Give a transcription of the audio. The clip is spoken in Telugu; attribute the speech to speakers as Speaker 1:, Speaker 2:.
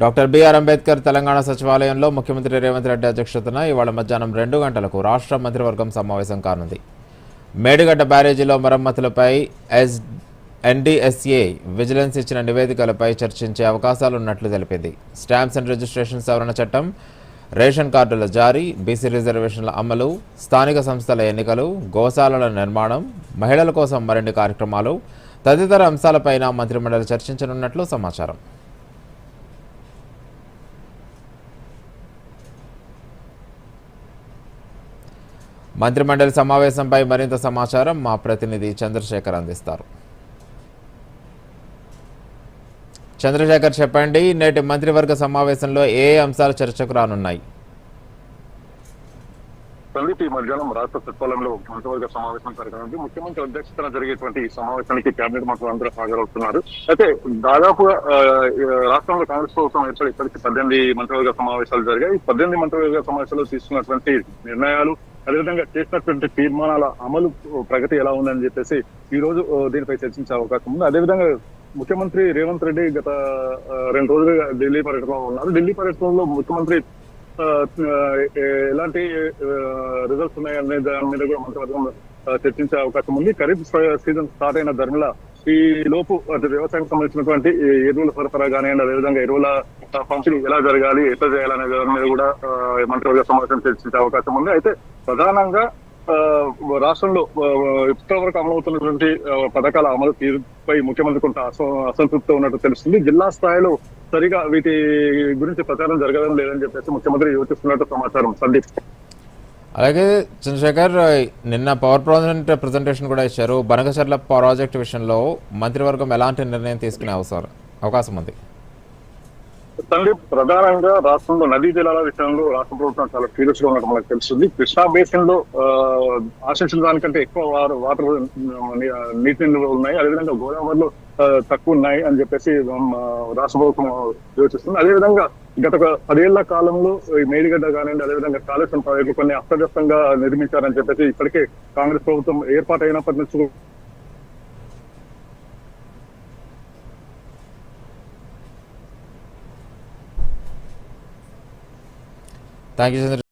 Speaker 1: డాక్టర్ బిఆర్ అంబేద్కర్ తెలంగాణ సచివాలయంలో ముఖ్యమంత్రి రేవంత్ రెడ్డి అధ్యక్షతన ఇవాళ మధ్యాహ్నం రెండు గంటలకు రాష్ట్ర మంత్రివర్గం సమావేశం కానుంది. మేడిగడ్డ బ్యారేజీలో మరమ్మతులపై ఎస్ ఎన్డీఎస్ఏ విజిలెన్స్ ఇచ్చిన నివేదికలపై చర్చించే అవకాశాలున్నట్లు తెలిపింది. స్టాంప్స్ అండ్ రిజిస్ట్రేషన్ సవరణ చట్టం రేషన్ కార్డుల జారీ బీసీ రిజర్వేషన్ల అమలు స్థానిక సంస్థల ఎన్నికలు గోశాలల నిర్మాణం మహిళల కోసం మరిన్ని కార్యక్రమాలు తదితర అంశాలపైన మంత్రిమండలి చర్చించనున్నట్లు సమాచారం. మంత్రిమండలి సమావేశంపై మరింత సమాచారం మా ప్రతినిధి చంద్రశేఖర్ అందిస్తారు. చంద్రశేఖర్ చెప్పండి నేటి మంత్రివర్గ సమావేశంలో ఏ అంశాలు చర్చకు రానున్నాయి?
Speaker 2: సందీప్ ఈ మధ్యాహ్నం రాష్ట్ర సచివాలయంలో మంత్రివర్గ సమావేశం జరగనుంది. ముఖ్యమంత్రి అధ్యక్షతన జరిగేటువంటి ఈ సమావేశానికి కేబినెట్ మంత్రులు అందరూ హాజరవుతున్నారు. అయితే దాదాపుగా రాష్ట్రంలో కాంగ్రెస్ ప్రభుత్వం ఏర్పడి ఇప్పటికీ పద్దెనిమిది మంత్రివర్గ సమావేశాలు జరిగాయి. ఈ పద్దెనిమిది మంత్రివర్గ సమావేశాల్లో తీసుకున్నటువంటి నిర్ణయాలు అదేవిధంగా చేసినటువంటి తీర్మానాల అమలు ప్రగతి ఎలా ఉందని చెప్పేసి ఈ రోజు దీనిపై చర్చించే అవకాశం ఉంది. అదేవిధంగా ముఖ్యమంత్రి రేవంత్ రెడ్డి గత రెండు రోజులుగా ఢిల్లీ పర్యటనలో ఉన్నారు. ఢిల్లీ పర్యటనలో ముఖ్యమంత్రి ఆ, ఎలాంటి రిజల్ట్స్ ఉన్నాయనే దాని మీద కూడా మంత్రివర్గం చర్చించే అవకాశం ఉంది. ఖరీఫ్ సీజన్ స్టార్ట్ అయిన ధరల ఈ లోపు అటు వ్యవసాయానికి సంబంధించినటువంటి ఎరువుల సరఫరా కానివ్వండి అదేవిధంగా ఎరువుల పంపిణీ ఎలా జరగాలి ఎట్లా చేయాలనే దాని మీద కూడా మంత్రివర్గ సమావేశం చర్చించే అవకాశం ఉంది. అయితే ప్రధానంగా ఆ, రాష్ట్రంలో ఇప్పటి వరకు అమలవుతున్నటువంటి పథకాల అమలు తీరుపై ముఖ్యమంత్రి కొంత అసంతృప్తి ఉన్నట్టు తెలుస్తుంది. జిల్లా స్థాయిలో సరిగా వీటి గురించి ప్రచారం జరగడం లేదని చెప్పేసి ముఖ్యమంత్రి యోచిస్తున్నట్టు సమాచారం. సందీప్.
Speaker 1: అలాగే చంద్రశేఖర్ నిన్న పవర్ ప్రాజెక్ట్ ప్రజెంటేషన్ కూడా ఇచ్చారు. బనకచర్ల ప్రాజెక్ట్ విషయంలో మంత్రివర్గం ఎలాంటి నిర్ణయం తీసుకునే అవసరం అవకాశం ఉంది.
Speaker 2: సందీప్ ప్రధానంగా రాష్ట్రంలో నదీ జలాల విషయంలో రాష్ట్ర ప్రభుత్వం చాలా సీరియస్గా ఉన్నట్టు మనకు తెలుస్తుంది. కృష్ణా బేసిన్లో ఆశించిన దానికంటే ఎక్కువ వాటర్ వాటర్ నీటి నిల్వలు ఉన్నాయి. అదేవిధంగా గోదావరిలో తక్కువ ఉన్నాయి అని చెప్పేసి రాష్ట్ర ప్రభుత్వం యోచిస్తుంది. అదేవిధంగా గత ఒక పదేళ్ళ కాలంలో ఈ మేడిగడ్డ కానివ్వండి అదేవిధంగా కాళేశ్వరం ప్రాజెక్టు కొన్ని అస్తవ్యస్తంగా నిర్మించారని చెప్పేసి ఇప్పటికే కాంగ్రెస్ ప్రభుత్వం ఏర్పాటు అయినప్పటి నుంచి
Speaker 1: Thank you, Chandra.